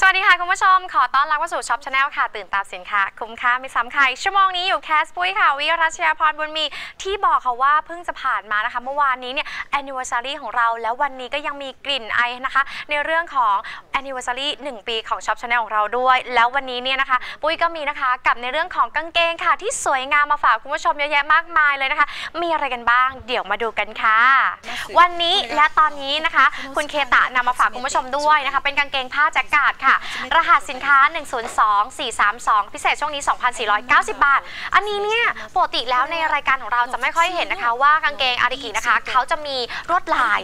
สวัสดีค่ะ คุณผู้ชม ขอต้อนรับเข้าสู่ช็อปชาแนลค่ะ ตื่นตามสินค้า คุ้มค่าไม่ซ้ำใคร ชั่วโมงนี้อยู่แคสปุ้ยค่ะ วิรัชยาพรบุญมี ที่บอกค่ะว่าเพิ่งจะผ่านมานะคะ เมื่อวานนี้เนี่ย anniversary ของเราแล้ววันนี้ก็ยังมีกลิ่นไอนะคะ ในเรื่องของ anniversary 1ปีของช็อปชาแนลของเราด้วย แล้ววันนี้เนี่ยนะคะ ปุ้ยก็มีนะคะกับในเรื่องของกางเกงค่ะ ที่สวยงามมาฝากคุณผู้ชมเยอะแยะมากมายเลยนะคะ มีอะไรกันบ้าง เดี๋ยวมาดูกันค่ะ วันนี้และตอนนี้นะคะ คุณเคตะนำมาฝากคุณผู้ชมด้วยนะคะ เป็นกางเกงผ้าแจ็คกาดค่ะ รหัสสินค้า 102432 พิเศษช่วงนี้ 2,490 บาท อันนี้เนี่ยปกติแล้วในรายการของเราจะไม่ค่อยเห็นนะคะว่ากางเกงอาริกินะคะ เขาจะมีลวดลาย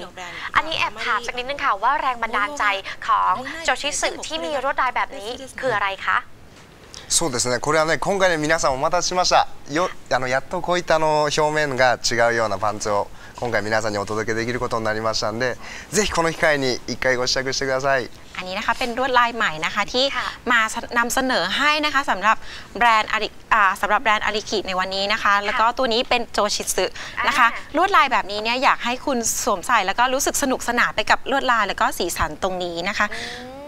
อันนี้แอบถามสักนิดนึงค่ะว่าแรงบันดาลใจของโจชิสึที่มีลวดลายแบบนี้คืออะไรคะ そうですねこれはね今回ね皆さんお待たせしましたよあのやっとこういったあの表面が違うようなパンツを今回皆さんにお届けできることになりましたんでぜひこの機会に一回ご試着してください อันนี้นะคะเป็นลวดลายใหม่นะคะที่ ค่ะ มานำเสนอให้นะคะสำหรับแบรนด์อาริอ่าสำหรับแบรนด์อาริกิในวันนี้นะคะ แล้วก็ตัวนี้เป็นโจชิสึนะคะ อ่า ลวดลายแบบนี้เนี่ยอยากให้คุณสวมใส่แล้วก็รู้สึกสนุกสนานไปกับลวดลายแล้วก็สีสันตรงนี้นะคะ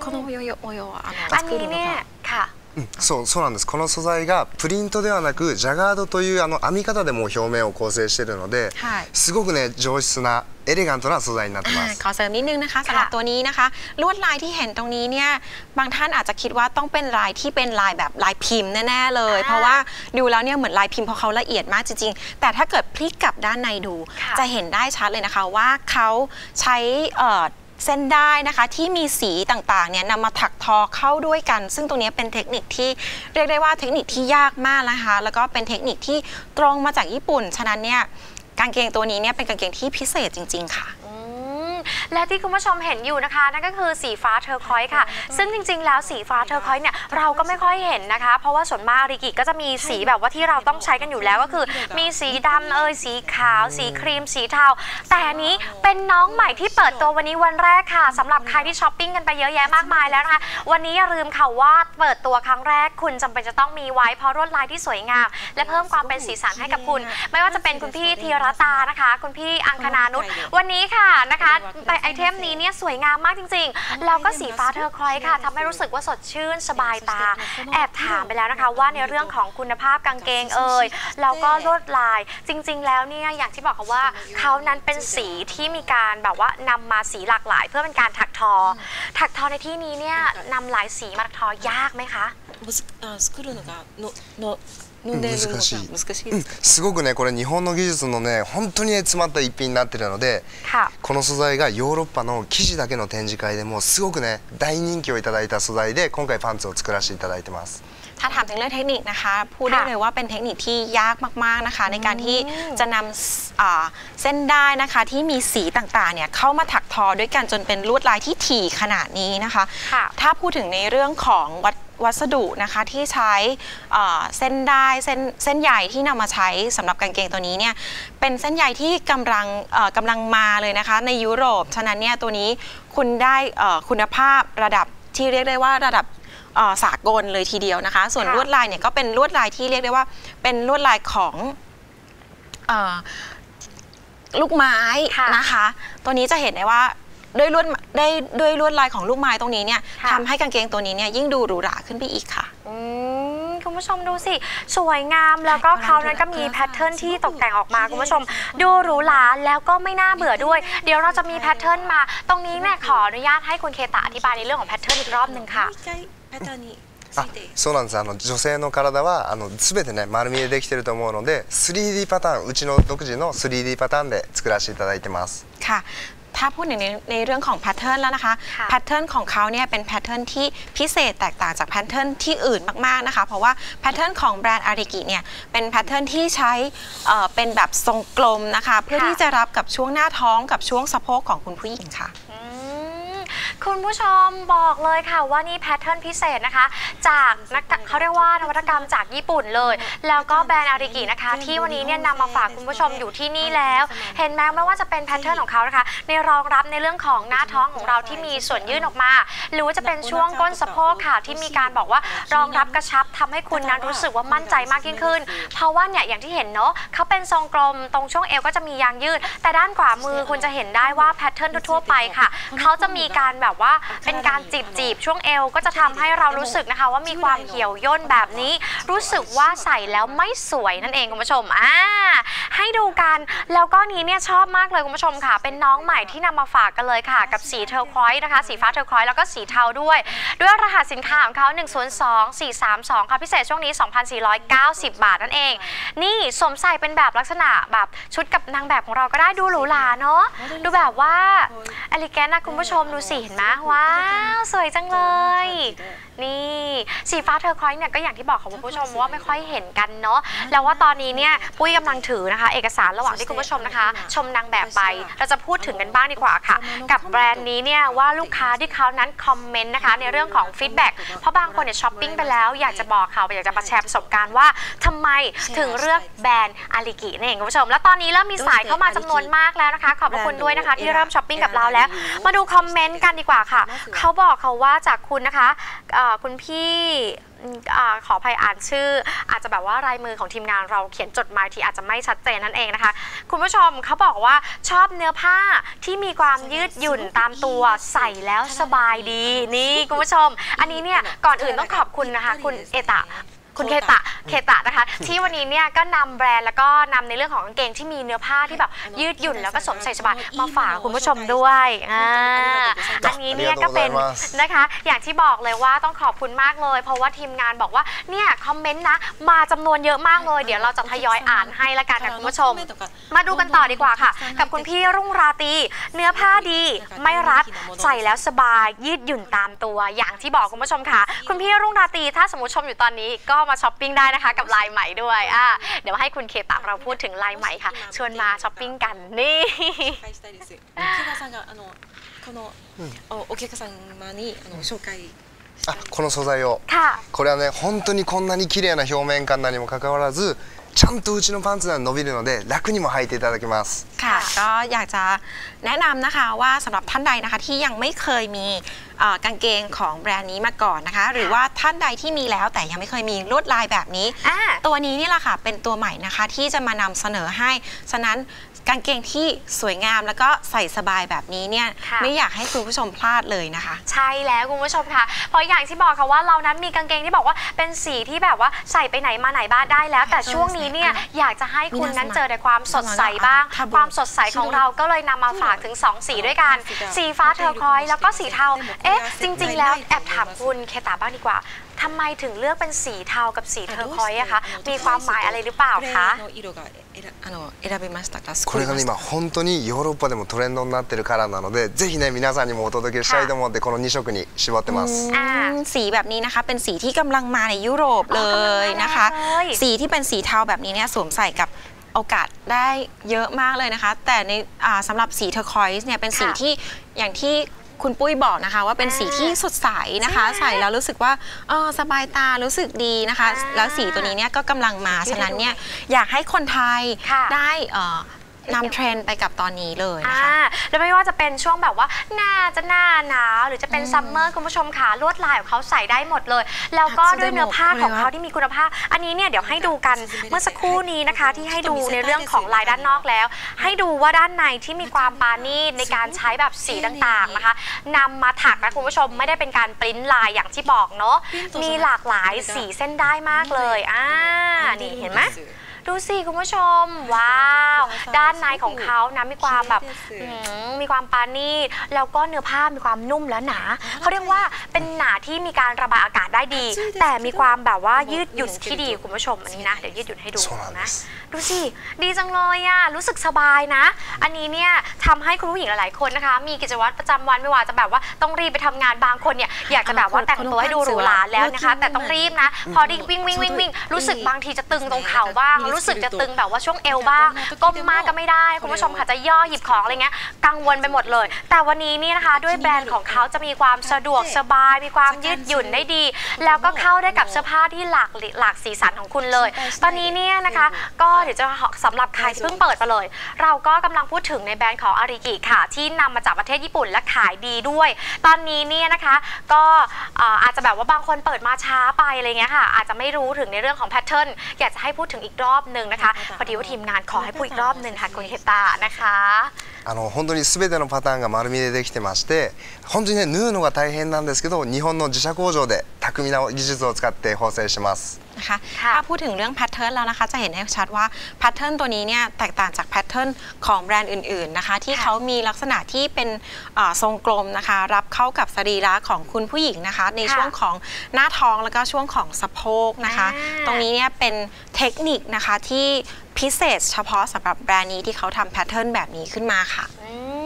このโยโยโยあの อัน 作 นี้ るの เนี่ย が ค่ะ うんそうそうなんですこの素材がプリントではなくジャガードというあの編み方でもう表面を構成しているので、はいすごくね上質なエレガントな素材になってま อ่า す ขอเสริมนิดนึงนะคะสำหรับ ค่ะ ตัวนี้นะคะ ลวดลายที่เห็นตรงนี้เนี่ยบางท่านอาจจะคิดว่าต้องเป็นลายที่เป็นลายแบบลายพิมพ์แน่ๆเลย อ่า เพราะว่าดูแล้วเนี่ยเหมือนลายพิมพ์เพราะเขาละเอียดมากจริงๆ แต่ถ้าเกิดพลิกกลับด้านในดู ค่ะ จะเห็นได้ชัดเลยนะคะว่าเขาใช้ เส้นได้นะคะ ที่มีสีต่างๆเนี่ยนำมาถักทอเข้าด้วยกัน ซึ่งตรงนี้เป็นเทคนิคที่เรียกได้ว่าเทคนิคที่ยากมากนะคะ แล้วก็เป็นเทคนิคที่ตรงมาจากญี่ปุ่น ฉะนั้นเนี่ยกางเกงตัวนี้เนี่ยเป็นกางเกงที่พิเศษจริง ๆ ค่ะ และที่คุณผู้ชมเห็นอยู่นะคะนั่นก็คือสีฟ้าเทอร์คอยส์ค่ะ ซึ่งจริง ๆ แล้วสีฟ้าเทอร์คอยส์เนี่ยเราก็ไม่ค่อยเห็นนะคะ เพราะว่าส่วนมากอาริกิก็จะมีสีแบบว่าที่เราต้องใช้กันอยู่แล้วก็คือ มีสีดำเอยสีขาว สีครีม สีเทาแต่อันนี้เป็นน้องใหม่ที่เปิดตัววันนี้วันแรกค่ะสำหรับใครที่ช้อปปิ้งกันไปเยอะแยะมากมายแล้วนะคะวันนี้อย่าลืมค่ะว่าเปิดตัวครั้งแรกคุณจำเป็นจะต้องมีไว้เพราะลวดลายที่สวยงาม และเพิ่มความเป็นสีสันให้กับคุณ ไม่ว่าจะเป็นคุณพี่ธีรตานะคะ คุณพี่อังคณานุชวันนี้ค่ะนะคะไอเทมนี้เนี่ยสวยงามมากจริงๆ แล้วก็สีฟ้าเทอร์คอยส์ค่ะทำให้รู้สึกว่าสดชื่นสบายตา แอบถามไปแล้วนะคะว่าในเรื่องของคุณภาพกางเกงเอ่ยแล้วก็ลวดลายจริง ๆ แล้วเนี่ยอย่างที่บอกค่ะว่าเขานั้นเป็นสีที่มีการแบบว่านำมาสีหลากหลาย เพื่อเป็นการถักทอ ถักทอในที่นี้เนี่ยนำหลายสีมาถักทอยากไหมคะ むずあ作るのがのの飲んでるのが難しい難しいうんですか、すごくねこれ日本の技術のね本当にね詰まった一品になってるので ค่ะ この素材がヨーロッパの生地だけの展示会でもすごくね大人気をいただいた素材で今回パンツを作らせていただいてます ถ้าถามถึงเรื่องเทคนิคนะคะ พูดได้ ค่ะ เลยว่าเป็นเทคนิคที่ยากมากๆนะคะ ในการที่จะนำอ่าเส้นได้นะคะที่มีสีต่างๆเนี่ยเข้ามาถักทอด้วยกันจนเป็นลวดลายที่ถี่ขนาดนี้นะคะ ค่ะ ถ้าพูดถึงในเรื่องของวัด วัสดุนะคะที่ใช้เอ่อเส้นได้เส้นเส้นใยที่นำมาใช้สำหรับกางเกงตัวนี้เนี่ยเป็นเส้นใยที่กำลังเอ่อกำลังมาเลยนะคะในยุโรป ฉะนั้นเนี่ยตัวนี้คุณได้เอ่อคุณภาพระดับที่เรียกได้ว่าระดับเอ่อสากลเลยทีเดียวนะคะ ส่วนค่ะลวดลายเนี่ยก็เป็นลวดลายที่เรียกได้ว่าเป็นลวดลายของเอ่อลูกไม้ค่ะนะคะ ตัวนี้จะเห็นได้ว่า ด้วยลวดได้ด้วยลวดลายของลูกไม้ตรงนี้เนี่ย ค่ะ ทำให้กางเกงตัวนี้เนี่ยยิ่งดูหรูหราขึ้นไปอีกค่ะ อืมคุณผู้ชมดูสิ สวยงามแล้วก็เขานั้นก็มีแพทเทิร์นที่ตกแต่งออกมาคุณผู้ชม ดูหรูหราแล้วก็ไม่น่าเบื่อด้วย เดี๋ยวเราจะมีแพทเทิร์นมา ตรงนี้เนี่ยขออนุญาตให้คุณเคตะอธิบายในเรื่องของแพทเทิร์นอีกรอบหนึ่งค่ะ あそうなんですあの女性の体はあの全てね丸みでできてると思うので 3D パターンうちの独自の 3D パターンで作らせていただいてます ค่ะ ถ้าพูดในในเรื่องของแพทเทิร์นแล้วนะคะค่ะแพทเทิร์นของเขาเนี่ยเป็นแพทเทิร์นที่พิเศษแตกต่างจากแพทเทิร์นที่อื่นมากๆนะคะ เพราะว่าแพทเทิร์นของแบรนด์อาริกิเนี่ยเป็นแพทเทิร์นที่ใช้เอ่อเป็นแบบทรงกลมนะคะ เพื่อค่ะที่จะรับกับช่วงหน้าท้องกับช่วงสะโพกของคุณผู้หญิงค่ะอืม คุณผู้ชมบอกเลยค่ะว่านี่แพทเทิร์นพิเศษนะคะ จากนักเขาเรียกว่านวัตกรรมจากญี่ปุ่นเลย แล้วก็แบรนด์อาริกินะคะ ที่วันนี้เนี่ยนำมาฝากคุณผู้ชมอยู่ที่นี่แล้ว เห็นไหมไม่ว่าจะเป็นแพทเทิร์นของเขานะคะ ในรองรับในเรื่องของหน้าท้องของเราที่มีส่วนยื่นออกมา หรือว่าจะเป็นช่วงก้นสะโพกค่ะที่มีการบอกว่ารองรับกระชับทำให้คุณนั้นรู้สึกว่ามั่นใจมากยิ่งขึ้น เพราะว่าเนี่ยอย่างที่เห็นเนาะเขาเป็นทรงกลมตรงช่วงเอวก็จะมียางยืด แต่ด้านขวามือคุณจะเห็นได้ว่าแพทเทิร์นทั่วไปค่ะเขาจะมีการแบบว่าเป็นการจีบจีบช่วงเอวก็จะทำให้เรารู้สึกนะคะว่ามีความเหี่ยวย่นแบบนี้ รู้สึกว่าใส่แล้วไม่สวยนั่นเองคุณผู้ชมอ่า ให้ดูกัน แล้วก็นี้เนี่ยชอบมากเลยคุณผู้ชมค่ะ เป็นน้องใหม่ที่นำมาฝากกันเลยค่ะ กับสีเทอร์ควอยส์นะคะ สีฟ้าเทอร์ควอยส์แล้วก็สีเทาด้วย ด้วยรหัสสินค้าของเขา1 0 2 4 3 2 ค่ะ พิเศษช่วงนี้ 2,490 บาทนั่นเอง นี่สวมใส่เป็นแบบลักษณะแบบชุดกับนางแบบของเราก็ได้ดูหรูหราเนาะดูแบบว่าอลิแกนนะคุณผู้ชมดูสิเห็นไหมว้าว สวยจังเลยนี่สีฟ้าเทอร์ควอยส์เนี่ยก็อย่างที่บอกค่ะคุณผู้ชมว่าไม่ค่อยเห็นกันเนาะแล้วว่าตอนนี้เนี่ยปุ้ยกำลังถือนะคะ เอกสารระหว่างที่คุณผู้ชมนะคะ ชมนางแบบไป เราจะพูดถึงกันบ้างดีกว่าค่ะ กับแบรนด์นี้เนี่ยว่าลูกค้าที่เขานั้นคอมเมนต์นะคะในเรื่องของฟีดแบ็กเพราะบางคนเนี่ยช้อปปิ้งไปแล้วอยากจะบอกเขาอยากจะมาแชร์ประสบการณ์ว่าทำไมถึงเลือกแบรนด์อาริกินั่นเองคุณผู้ชม แล้วตอนนี้เริ่มมีสายเข้ามาจำนวนมากแล้วนะคะ ขอบพระคุณด้วยนะคะที่เริ่มช้อปปิ้งกับเราแล้ว มาดูคอมเมนต์กันดีกว่าค่ะเขาบอกเขาว่าจากคุณนะคะเอ่อคุณพี่อขออภัยอ่านชื่อ อาจจะแบบว่าลายมือของทีมงานเราเขียนจดหมายที่อาจจะไม่ชัดเจนนั่นเองนะคะ คุณผู้ชมเขาบอกว่าชอบเนื้อผ้าที่มีความยืดหยุ่นตามตัวใส่แล้วสบายดีนี่คุณผู้ชม อันนี้เนี่ยก่อนอื่นต้องขอบคุณนะคะ คุณเอตะ คุณเคตะเคตะนะคะ ที่วันนี้เนี่ยก็นำแบรนด์แล้วก็นำในเรื่องของกางเกงที่มีเนื้อผ้าที่แบบยืดหยุ่นแล้วก็สวมใส่สบายมาฝากคุณผู้ชมด้วยอ่าอันนี้เนี่ยก็เป็นนะคะ อย่างที่บอกเลยว่าต้องขอบคุณมากเลย เพราะว่าทีมงานบอกว่าเนี่ยคอมเมนต์นะมาจำนวนเยอะมากเลย เดี๋ยวเราจะทยอยอ่านให้ละกันค่ะคุณผู้ชม มาดูกันต่อดีกว่าค่ะ กับคุณพี่รุ่งราตรีเนื้อผ้าดีไม่รัดใส่แล้วสบายยืดหยุ่นตามตัว อย่างที่บอกคุณผู้ชมค่ะ คุณพี่รุ่งราตรีถ้าสมมติชมอยู่ตอนนี้ก็มาช้อปปิ้งได้นะคะ กับลายใหม่ด้วยอ่ะเดี๋ยวให้คุณเคตะเราพูดถึงลายใหม่ค่ะ ชวนมาช้อปปิ้งกันนี่ 介したいです。ケガさんがあのこの、おお客様にあの紹介あこの素材を ค่ะ これはね本当にこんなに綺麗な表面感なにもかかわらず ちゃんとうちのパンツなら伸びるので楽にも履いていただけます ค่ะก็อยากจะแนะนำนะคะว่าสำหรับท่านใดนะคะที่ยังไม่เคยมีเอ่อกางเกงของแบรนด์นี้มาก่อนนะคะ หรือว่าท่านใดที่มีแล้วแต่ยังไม่เคยมีลวดลายแบบนี้ อ่า ตัวนี้นี่แหละค่ะเป็นตัวใหม่นะคะที่จะมานำเสนอให้ ฉะนั้นกางเกงที่สวยงามแล้วก็ใส่สบายแบบนี้เนี่ย ค่ะ ไม่อยากให้คุณผู้ชมพลาดเลยนะคะ ใช่แล้วคุณผู้ชมค่ะ เพราะอย่างที่บอกค่ะว่าเรานั้นมีกางเกงที่บอกว่าเป็นสีที่แบบว่าใส่ไปไหนมาไหนบ้านได้แล้ว แต่ช่วงนี้ ้เนี่ยอยากจะให้คุณนั้นเจอแต่ความสดใสบ้าง ความสดใสของเราก็เลยนำมาฝากถึง 2 สีด้วยกัน สีฟ้าเทอร์คอยส์แล้วก็สีเทา เอ๊ะ จริง ๆ แล้วแอบถามคุณเคตาบ้างดีกว่าทำไมถึงเลือกเป็นสีเทากับสีเทอร์คอยส์อะคะ มีความหมายอะไรหรือเปล่า これ คะ の色がえらあの選べましたか。これがね今本当にヨーロッパでもトレンドになってるカラーなのでぜひね皆さんにもお届けしたいと思ってこの2色に絞ってます อ่า อืมสีแบบนี้นะคะเป็นสีที่กำลังมาในยุโรปเลยนะคะ อ๋อกำลังมาเลย สีที่เป็นสีเทาแบบนี้เนี่ยสวมใส่กับโอกาสได้เยอะมากเลยนะคะ แต่ในอ่าสำหรับสีเทอร์คอยส์เนี่ยเป็นสี ค่ะ ที่อย่างที่ คุณปุ้ยบอกนะคะ ว่าเป็นอ่าสีที่สดใสนะคะใช่ไหมใส่แล้วรู้สึกว่าเออสบายตารู้สึกดีนะคะอ่าแล้วสีตัวนี้เนี่ยก็กำลังมาที่ฉะนั้นเนี่ยให้ดูอยากให้คนไทยค่ะได้เอ่อ นำเทรนด์ไปกับตอนนี้เลยนะอ่าคะ แล้วไม่ว่าจะเป็นช่วงแบบว่าหน้าจะหน้าหนาว หรือจะเป็นซัมเมอร์คุณผู้ชมขาลวดลายของเขาใส่ได้หมดเลย แล้วก็ด้วยเนื้อผ้าของเขาที่มีคุณภาพ อันนี้เนี่ยเดี๋ยวให้ดูกันเมื่อสักครู่นี้นะคะ ที่ให้ดูในเรื่องของลายด้านนอกแล้ว ให้ดูว่าด้านในที่มีความปาณีตในการใช้แบบสีต่างๆนะคะนำมาถักนะคุณผู้ชมไม่ได้เป็นการปริ้นลายอย่างที่บอกเนาะมีหลากหลายสีเส้นได้มากเลยอ่านี่เห็นไหม ดูสิคุณผู้ชม ว้าว ด้านในของเขานะมีความแบบมีความปานีดแล้วก็เนื้อผ้ามีความนุ่มและหนาเขาเรียกว่าเป็นหนาที่มีการระบายอากาศได้ดี แต่มีความแบบว่ายืดหยุ่นที่ดีคุณผู้ชมอันนี้นะเดี๋ยวยืดหยุ่นให้ดูนะดูสิดีจังเลยอะรู้สึกสบายนะ อันนี้เนี่ยทำให้คุณผู้หญิงหลายๆคนนะคะ มีกิจวัตรประจำวันไม่ว่าจะแบบว่าต้องรีบไปทำงานบางคนเนี่ยอยากจะแบบว่าแต่งตัวให้ดูหรูหราแล้วนะคะ แต่ต้องรีบนะ พอรีบวิ่งวิ่งวิ่งวิ่งรู้สึกบางทีจะตึงตรงเข่าบ้างรู้สึกจะตึงแบบว่าช่วงเอวบ้างก้มมากก็ไม่ได้ คุณผู้ชมค่ะจะย่อหยิบของอะไรเงี้ยกังวลไปหมดเลย แต่วันนี้นี่นะคะ ด้วยแบรนด์ของเขาจะมีความสะดวกสบาย มีความยืดหยุ่นได้ดี แล้วก็เข้าได้กับเสื้อผ้าที่หลากหลากสีสันของคุณเลย ตอนนี้เนี่ยนะคะ ก็เดี๋ยวจะสำหรับใครที่เพิ่งเปิดมาเลย เราก็กำลังพูดถึงในแบรนด์ของอาริกิค่ะ ที่นำมาจากประเทศญี่ปุ่นและขายดีด้วย ตอนนี้เนี่ยนะคะก็เอ่ออาจจะแบบว่าบางคนเปิดมาช้าไปอะไรเงี้ยค่ะอาจจะไม่รู้ถึงในเรื่องของแพทเทิร์นอยากจะให้พูดถึงอีกรอบหนึ่งนะคะพอดีว่าทีมงานขอให้พูดอีกรอบหนึ่งค่ะคุณเคตานะคะ あの本当に全てのパターンが丸みでできてまして本当にね縫うのが大変なんですけど日本の自社工場で巧みな技術を使って縫製します นะคะค่ะถ้าพูดถึงเรื่องแพทเทิร์นแล้วนะคะจะเห็นได้ชัดว่าแพทเทิร์นตัวนี้เนี่ยแตกต่างจากแพทเทิร์นของแบรนด์อื่นๆนะคะที่ค่ะเขามีลักษณะที่เป็นอ่าทรงกลมนะคะรับเข้ากับสรีระของคุณผู้หญิงนะคะ ในค่ะช่วงของหน้าท้องแล้วก็ช่วงของสะโพกนะคะอ่าตรงนี้เนี่ยเป็นเทคนิคนะคะที่พิเศษเฉพาะสำหรับแบรนด์นี้ที่เขาทำแพทเทิร์นแบบนี้ขึ้นมาค่ะอืม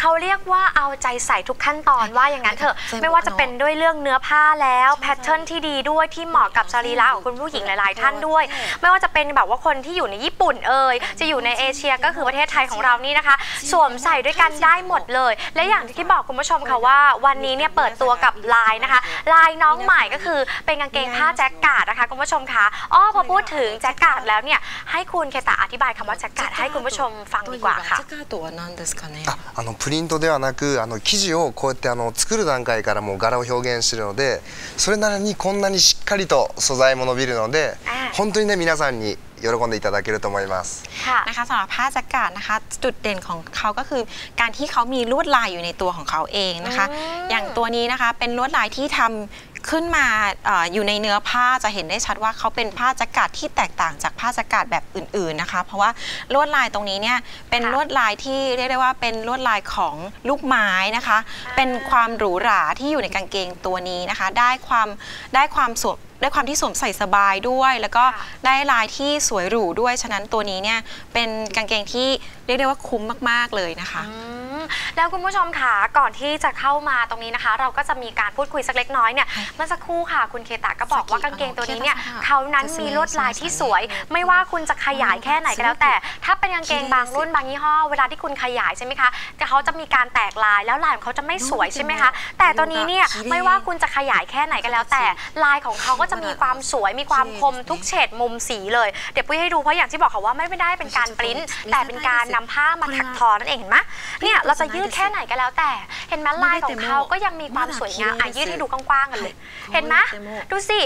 เขาเรียกว่าเอาใจใส่ทุกขั้นตอนว่าอย่างนั้นเถอะ ไม่ว่าจะเป็นด้วยเรื่องเนื้อผ้าแล้วแพทเทิร์นที่ดีด้วยที่เหมาะกับสรีระของคุณผู้หญิงหลายๆ ท่านด้วย ไม่ว่าจะเป็นแบบว่าคนที่อยู่ในญี่ปุ่นเอ่ยจะอยู่ในเอเชียก็คือประเทศไทยของเรานี่นะคะ สวมใส่ด้วยกันได้หมดเลย และอย่างที่บอกคุณผู้ชมค่ะว่า วันนี้เนี่ยเปิดตัวกับลายนะคะ ลายน้องใหม่ก็คือเป็นกางเกงผ้าแจ็คกาดนะคะคุณผู้ชมคะอ้อพอพูดถึงแจ็คกาดแล้วเนี่ยให้คุณเคตาอธิบายคำว่าแจ็คกาดให้คุณผู้ชมฟังดีกว่าค่ะ ジャカートは何ですかね ああのプリントではなくあの生地をこうやってあの作る段階からもう柄を表現してるのでそれなりにこんなにしっかりと素材も伸びるのであ本当にね皆さんに喜んでいただけると思います ค่ะ นะคะสำหรับผ้าแจ็คเก็ตนะคะจุดเด่นของเขาก็คือการที่เขามีลวดลายอยู่ในตัวของเขาเองนะคะ อืม อย่างตัวนี้นะคะเป็นลวดลายที่ทำ ขึ้นมาเอออยู่ในเนื้อผ้าจะเห็นได้ชัดว่าเขาเป็นผ้าแจ็คเก็ตที่แตกต่างจากผ้าแจ็คเก็ตแบบอื่น ๆนะคะ เพราะว่าลวดลายตรงนี้เนี่ยเป็นค่ะลวดลายที่เรียกได้ว่าเป็นลวดลายของลูกไม้นะคะ เป็นความหรูหราที่อยู่ในกางเกงตัวนี้นะคะ ได้ความได้ความสวมได้ความที่สวมใส่สบายด้วย แล้วก็ค่ะได้ลายที่สวยหรูด้วยฉะนั้นตัวนี้เนี่ยเป็นกางเกงที่เรียกได้ว่าคุ้มมาก ๆเลยนะคะอืม แล้วคุณผู้ชมค่ะก่อนที่จะเข้ามาตรงนี้นะคะ เราก็จะมีการพูดคุยสักเล็กน้อยเนี่ยเมื่อสักครู่ค่ะคุณเคตะก็บอกว่ากางเกงตัวนี้เนี่ยเขานั้นมีลวดลายที่สวย ไม่ว่าคุณจะขยายแค่ไหนก็แล้ว แต่ ถ้าเป็นกางเกงบางรุ่นบางยี่ห้อ เวลาที่คุณขยายใช่ไหมคะแต่เขาจะมีการแตกลายแล้วลายของเขาจะไม่สวยใช่ไหมคะแต่ตัวนี้เนี่ยไม่ว่าคุณจะขยายแค่ไหนก็แล้ว แต่ลายของเขาก็จะมีความสวยมีความคมทุกเฉดมุมสีเลยเดี๋ยวปุ้ยให้ดูเพราะอย่างที่บอกค่ะว่าไม่ได้เป็นการปริ้นแต่เป็นการนำผ้ามาถักทอนั่นเองเห็นไหมเนี่ยเราจะยืดแค่ไหนก็แล้วแต่ เห็นไหมลายของเขาก็ยังมีความสวยงามอะยืดให้ดูกว้างๆกันเลย เห็นไหมดูสิ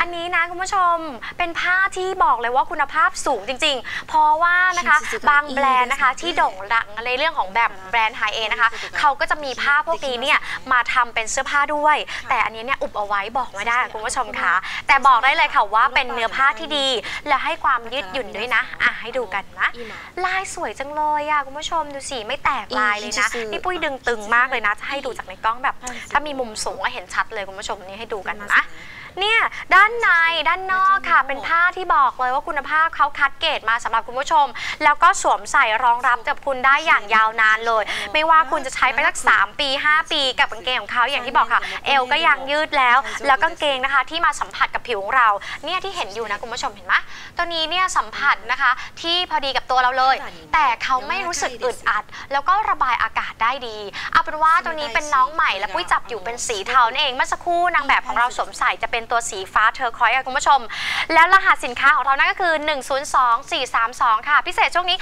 อันนี้นะคุณผู้ชม เป็นผ้าที่บอกเลยว่าคุณภาพสูงจริง ๆ เพราะว่านะคะบางแบรนด์นะคะที่โด่งดังในเรื่องของแบบแบรนด์ไฮเอนะคะเขาก็จะมีผ้าพวกนี้เนี่ยมาทำเป็นเสื้อผ้าด้วย แต่อันนี้เนี่ยอุบเอาไว้บอกไม่ได้คุณผู้ชมคะแต่บอกได้เลยค่ะว่าเป็นเนื้อผ้าที่ดี และให้ความยืดหยุ่นด้วยนะอะให้ดูกันนะลายสวยจังเลยอะคุณผู้ชมดูสิไม่แตกลายเลยนะนี่ปุ้ยดึงตึงมากเลยนะจะให้ดูจากในกล้องแบบ ถ้ามีมุมสูงก็เห็นชัดเลยคุณผู้ชมนี่ให้ดูกันนะ เนี่ยด้านในด้านนอกค่ะ เป็นผ้าที่บอกเลยว่าคุณภาพเขาคัดเกรดมาสำหรับคุณผู้ชม แล้วก็สวมใส่รองรับกับคุณได้อย่างยาวนานเลย ไม่ว่าคุณจะใช้ไปสัก 3 ปี 5 ปีกับกางเกงของเขาอย่างที่บอกค่ะ เอวก็ยังยืดแล้ว แล้วกางเกงนะคะที่มาสัมผัสกับผิวของเราเนี่ยที่เห็นอยู่นะคุณผู้ชมเห็นไหมตัวนี้เนี่ยสัมผัสนะคะ ที่พอดีกับตัวเราเลย แต่เขาไม่รู้สึกอึดอัด แล้วก็ระบายอากาศได้ดีเอาเป็นว่าตัวนี้เป็นน้องใหม่และปุ้ยจับอยู่เป็นสีเทานั่นเองเมื่อสักครู่นางแบบของเราสวมใส่จะเป็น็นตัวสีฟ้าเทอร์คอยส์ค่ะคุณผู้ชม แล้วรหัสสินค้าของเรานั่นก็คือ 102432 ค่ะ พิเศษช่วงนี้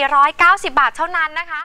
2,490 บาทเท่านั้นนะคะ